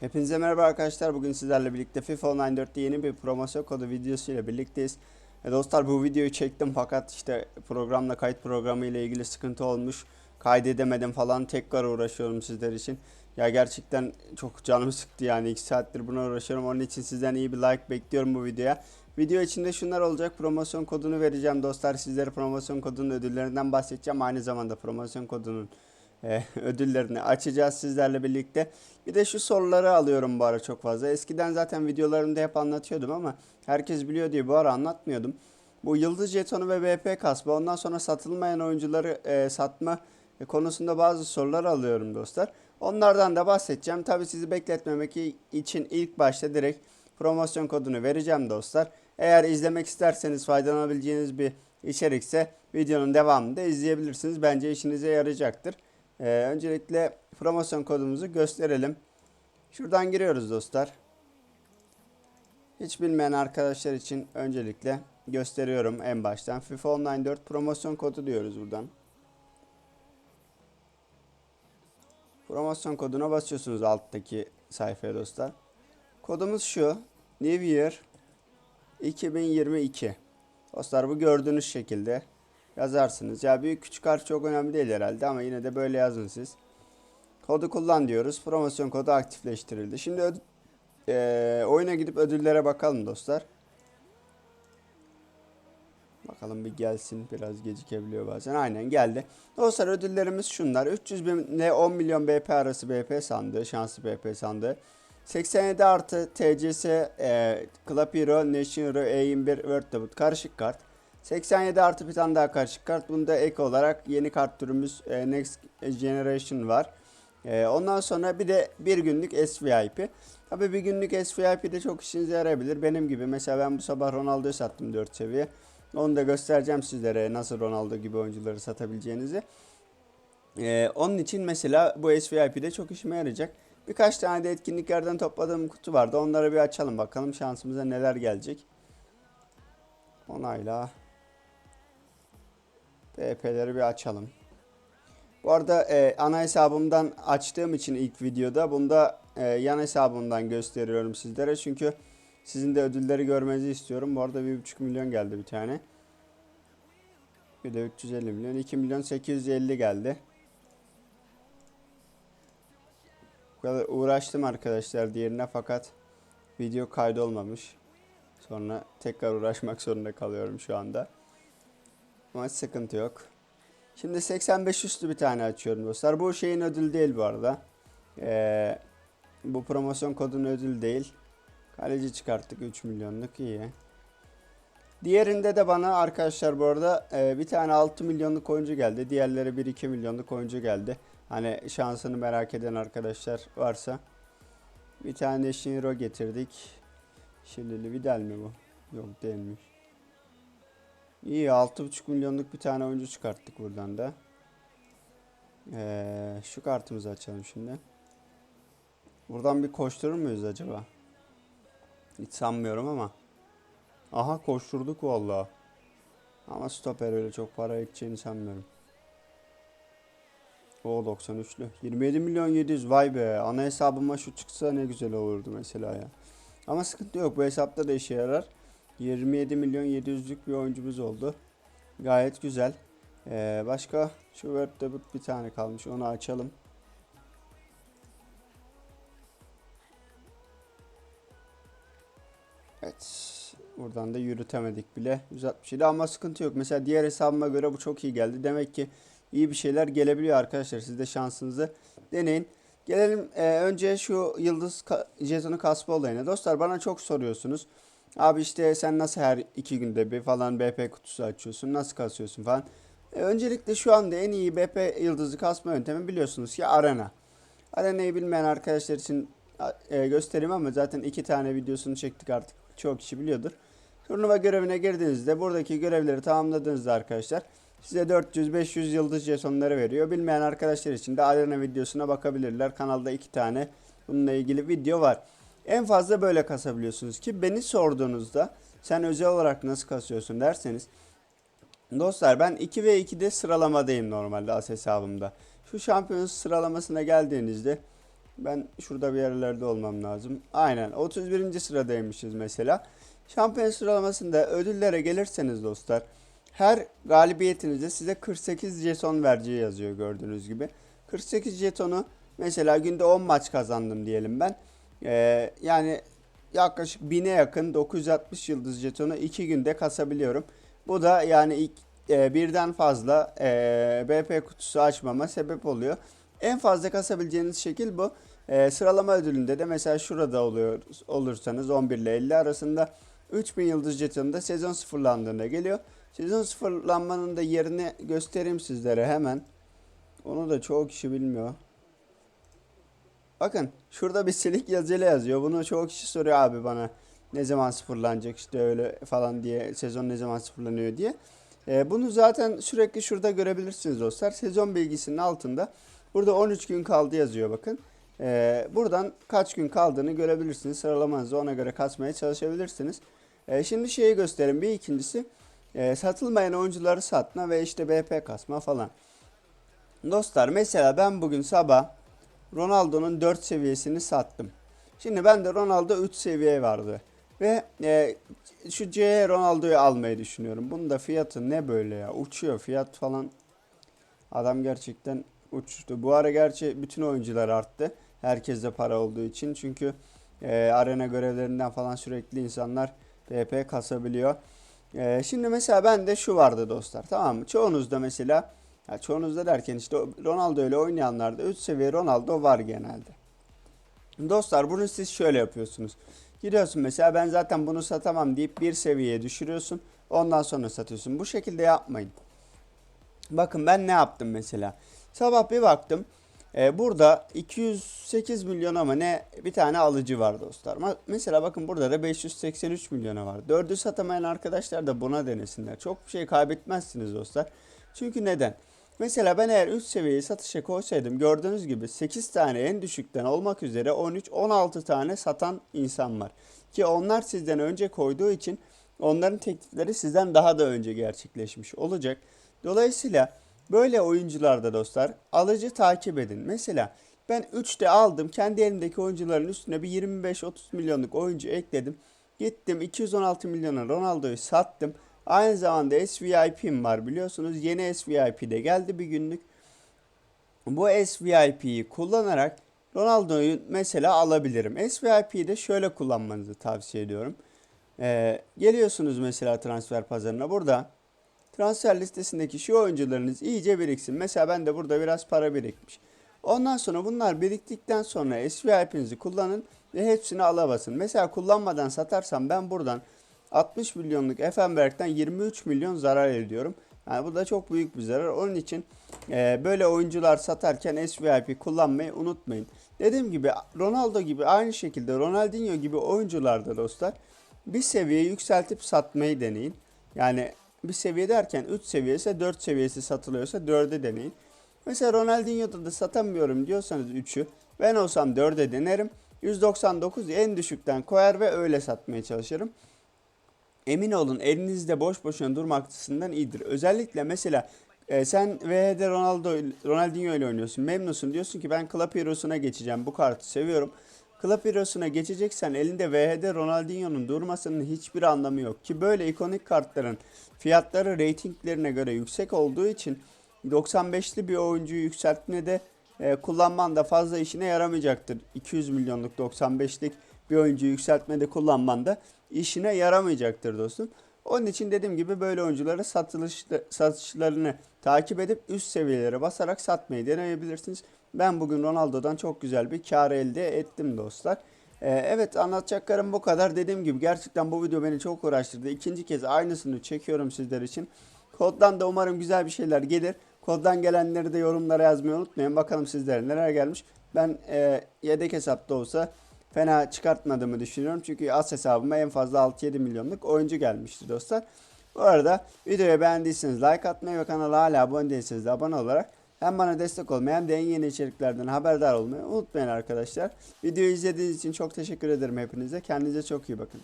Hepinize merhaba arkadaşlar. Bugün sizlerle birlikte FIFA Online 4'te yeni bir promosyon kodu videosu ile birlikteyiz. E dostlar bu videoyu çektim fakat işte programla kayıt programı ile ilgili sıkıntı olmuş. Kaydedemedim falan tekrar uğraşıyorum sizler için. Ya gerçekten çok canım sıktı yani 2 saattir buna uğraşıyorum. Onun için sizden iyi bir like bekliyorum bu videoya. Video içinde şunlar olacak. Promosyon kodunu vereceğim dostlar. Sizlere promosyon kodunun ödüllerinden bahsedeceğim. Aynı zamanda promosyon kodunun e, ödüllerini açacağız sizlerle birlikte. Bir de şu soruları alıyorum bu ara çok fazla. Eskiden zaten videolarımda hep anlatıyordum ama herkes biliyor diye bu ara anlatmıyordum. Bu yıldız jetonu ve BP kasma ondan sonra satılmayan oyuncuları e, satma konusunda bazı sorular alıyorum dostlar. Onlardan da bahsedeceğim. Tabi sizi bekletmemek için ilk başta direkt promosyon kodunu vereceğim dostlar. Eğer izlemek isterseniz faydalanabileceğiniz bir içerikse videonun devamında izleyebilirsiniz. Bence işinize yarayacaktır. Ee, öncelikle promosyon kodumuzu gösterelim. Şuradan giriyoruz dostlar. Hiç bilmeyen arkadaşlar için öncelikle gösteriyorum en baştan. FIFA Online 4 promosyon kodu diyoruz buradan. Promosyon koduna basıyorsunuz alttaki sayfaya dostlar. Kodumuz şu. New Year 2022. Dostlar bu gördüğünüz şekilde yazarsınız. Ya büyük küçük harf çok önemli değil herhalde ama yine de böyle yazın siz. Kodu kullan diyoruz. Promosyon kodu aktifleştirildi. Şimdi eee, oyuna gidip ödüllere bakalım dostlar. Bakalım bir gelsin. Biraz gecikebiliyor bazen. Aynen geldi. Dostlar ödüllerimiz şunlar. 300 bin ile 10 milyon BP arası BP sandığı. Şanslı BP sandığı. 87 artı TCS e, Club Hero, Nation Hero, E21 World Debut karışık kart. 87 artı bir tane daha karışık kart. Bunda ek olarak yeni kart türümüz e, Next Generation var. E, ondan sonra bir de bir günlük SVIP. Tabi bir günlük SVIP de çok işinize yarayabilir. Benim gibi mesela ben bu sabah Ronaldo'yu sattım 4 seviye. Onu da göstereceğim sizlere nasıl Ronaldo gibi oyuncuları satabileceğinizi. Ee, onun için mesela bu SVIP'de çok işime yarayacak. Birkaç tane de etkinliklerden topladığım kutu vardı. Onları bir açalım bakalım şansımıza neler gelecek. Onayla. BP'leri bir açalım. Bu arada e, ana hesabımdan açtığım için ilk videoda bunda e, yan hesabımdan gösteriyorum sizlere. Çünkü sizin de ödülleri görmenizi istiyorum. Bu arada 1.5 milyon geldi bir tane. Bir de 350 milyon. 2 milyon 850 geldi. Bu kadar uğraştım arkadaşlar diğerine fakat video kaydı olmamış. Sonra tekrar uğraşmak zorunda kalıyorum şu anda. Ama sıkıntı yok. Şimdi 85 üstü bir tane açıyorum dostlar. Bu şeyin ödül değil bu arada. Ee, bu promosyon kodunun ödül değil. Kaleci çıkarttık 3 milyonluk iyi. Diğerinde de bana arkadaşlar bu arada e, bir tane 6 milyonluk oyuncu geldi. Diğerleri 1-2 milyonluk oyuncu geldi. Hani şansını merak eden arkadaşlar varsa. Bir tane Shinro getirdik. Şirlili Vidal mi bu? Yok değilmiş. İyi 6,5 milyonluk bir tane oyuncu çıkarttık buradan da. Ee, şu kartımızı açalım şimdi. Buradan bir koşturur muyuz acaba? Hiç sanmıyorum ama. Aha koşturduk vallahi. Ama stoper öyle çok para edeceğini sanmıyorum. O 93'lü. 27 milyon 700 vay be. Ana hesabıma şu çıksa ne güzel olurdu mesela ya. Ama sıkıntı yok bu hesapta da işe yarar. 27 milyon 700'lük bir oyuncumuz oldu. Gayet güzel. Ee, başka şu World Debut bir tane kalmış onu açalım. Evet. Buradan da yürütemedik bile. 167 ama sıkıntı yok. Mesela diğer hesabıma göre bu çok iyi geldi. Demek ki iyi bir şeyler gelebiliyor arkadaşlar. Siz de şansınızı deneyin. Gelelim e, önce şu yıldız ka- jetonu kasma olayına. Dostlar bana çok soruyorsunuz. Abi işte sen nasıl her iki günde bir falan BP kutusu açıyorsun? Nasıl kasıyorsun falan. E, öncelikle şu anda en iyi BP yıldızı kasma yöntemi biliyorsunuz ki arena. Arena'yı bilmeyen arkadaşlar için e, göstereyim ama zaten iki tane videosunu çektik artık. Çok kişi biliyordur. Turnuva görevine girdiğinizde buradaki görevleri tamamladığınızda arkadaşlar size 400-500 yıldız jetonları veriyor. Bilmeyen arkadaşlar için de arena videosuna bakabilirler. Kanalda iki tane bununla ilgili video var. En fazla böyle kasabiliyorsunuz ki beni sorduğunuzda sen özel olarak nasıl kasıyorsun derseniz Dostlar ben 2 ve 2'de sıralamadayım normalde as hesabımda. Şu şampiyonuz sıralamasına geldiğinizde Ben şurada bir yerlerde olmam lazım. Aynen 31. sıradaymışız mesela. Şampiyon sıralamasında ödüllere gelirseniz dostlar her galibiyetinizde size 48 jeton vereceği yazıyor gördüğünüz gibi. 48 jetonu mesela günde 10 maç kazandım diyelim ben. Ee, yani yaklaşık 1000'e yakın 960 yıldız jetonu 2 günde kasabiliyorum. Bu da yani ilk, e, birden fazla e, BP kutusu açmama sebep oluyor. En fazla kasabileceğiniz şekil bu. E, sıralama ödülünde de mesela şurada oluyor olursanız 11 ile 50 arasında 3000 yıldız jetonu da sezon sıfırlandığında geliyor. Sezon sıfırlanmanın da yerini göstereyim sizlere hemen. Onu da çoğu kişi bilmiyor. Bakın şurada bir silik yazıyla yazıyor. Bunu çoğu kişi soruyor abi bana. Ne zaman sıfırlanacak işte öyle falan diye. Sezon ne zaman sıfırlanıyor diye. Ee, bunu zaten sürekli şurada görebilirsiniz dostlar. Sezon bilgisinin altında. Burada 13 gün kaldı yazıyor bakın. Ee, buradan kaç gün kaldığını görebilirsiniz. Sıralamanızı ona göre kasmaya çalışabilirsiniz. Ee, şimdi şeyi göstereyim. Bir ikincisi e, satılmayan oyuncuları satma ve işte BP kasma falan. Dostlar mesela ben bugün sabah Ronaldo'nun 4 seviyesini sattım. Şimdi ben de Ronaldo 3 seviye vardı. Ve e, şu C Ronaldo'yu almayı düşünüyorum. Bunun da fiyatı ne böyle ya? Uçuyor fiyat falan. Adam gerçekten uçtu. Bu ara gerçi bütün oyuncular arttı. Herkeste para olduğu için. Çünkü e, arena görevlerinden falan sürekli insanlar PP kasabiliyor. E, şimdi mesela bende şu vardı dostlar. Tamam mı? Çoğunuzda mesela ya çoğunuzda derken işte Ronaldo ile oynayanlarda 3 seviye Ronaldo var genelde. Dostlar bunu siz şöyle yapıyorsunuz. Gidiyorsun mesela ben zaten bunu satamam deyip bir seviyeye düşürüyorsun. Ondan sonra satıyorsun. Bu şekilde yapmayın. Bakın ben ne yaptım mesela. Sabah bir baktım. E, burada 208 milyon ama ne bir tane alıcı var dostlar. Mesela bakın burada da 583 milyona var. Dördü satamayan arkadaşlar da buna denesinler. Çok bir şey kaybetmezsiniz dostlar. Çünkü neden? Mesela ben eğer 3 seviyeyi satışa koysaydım gördüğünüz gibi 8 tane en düşükten olmak üzere 13-16 tane satan insan var. Ki onlar sizden önce koyduğu için onların teklifleri sizden daha da önce gerçekleşmiş olacak. Dolayısıyla böyle oyuncularda dostlar alıcı takip edin. Mesela ben 3'te aldım kendi elimdeki oyuncuların üstüne bir 25-30 milyonluk oyuncu ekledim. Gittim 216 milyona Ronaldo'yu sattım. Aynı zamanda SVIP'm var biliyorsunuz. Yeni SVIP de geldi bir günlük. Bu SVIP'yi kullanarak Ronaldo'yu mesela alabilirim. SVIP'yi de şöyle kullanmanızı tavsiye ediyorum. Ee, geliyorsunuz mesela transfer pazarına. Burada transfer listesindeki şu oyuncularınız iyice biriksin. Mesela ben de burada biraz para birikmiş. Ondan sonra bunlar biriktikten sonra SVIP'inizi kullanın ve hepsini ala basın. Mesela kullanmadan satarsam ben buradan 60 milyonluk Effenberg'den 23 milyon zarar ediyorum. Yani bu da çok büyük bir zarar. Onun için e, böyle oyuncular satarken SVIP kullanmayı unutmayın. Dediğim gibi Ronaldo gibi aynı şekilde Ronaldinho gibi oyuncularda dostlar bir seviye yükseltip satmayı deneyin. Yani bir seviye derken 3 seviyesi 4 seviyesi satılıyorsa 4'e deneyin. Mesela Ronaldinho'da da satamıyorum diyorsanız 3'ü ben olsam 4'e denerim. 199 en düşükten koyar ve öyle satmaya çalışırım. Emin olun elinizde boş boşuna durmak açısından iyidir. Özellikle mesela e, sen VH'de Ronaldo, Ronaldinho ile oynuyorsun. Memnunsun diyorsun ki ben Club Heroes'una geçeceğim. Bu kartı seviyorum. Club Heroes'una geçeceksen elinde VH'de Ronaldinho'nun durmasının hiçbir anlamı yok. Ki böyle ikonik kartların fiyatları reytinglerine göre yüksek olduğu için 95'li bir oyuncuyu yükseltmede de e, kullanman da fazla işine yaramayacaktır. 200 milyonluk 95'lik bir oyuncuyu yükseltmede kullanman da işine yaramayacaktır dostum. Onun için dediğim gibi böyle oyuncuları satışlarını takip edip üst seviyelere basarak satmayı deneyebilirsiniz. Ben bugün Ronaldo'dan çok güzel bir kar elde ettim dostlar. Ee, evet anlatacaklarım bu kadar. Dediğim gibi gerçekten bu video beni çok uğraştırdı. İkinci kez aynısını çekiyorum sizler için. Koddan da umarım güzel bir şeyler gelir. Koddan gelenleri de yorumlara yazmayı unutmayın. Bakalım sizlere neler gelmiş. Ben e, yedek hesapta olsa fena çıkartmadığımı düşünüyorum. Çünkü as hesabıma en fazla 6-7 milyonluk oyuncu gelmişti dostlar. Bu arada videoyu beğendiyseniz like atmayı ve kanala hala abone değilseniz de abone olarak hem bana destek olmayı hem de en yeni içeriklerden haberdar olmayı unutmayın arkadaşlar. Videoyu izlediğiniz için çok teşekkür ederim hepinize. Kendinize çok iyi bakın.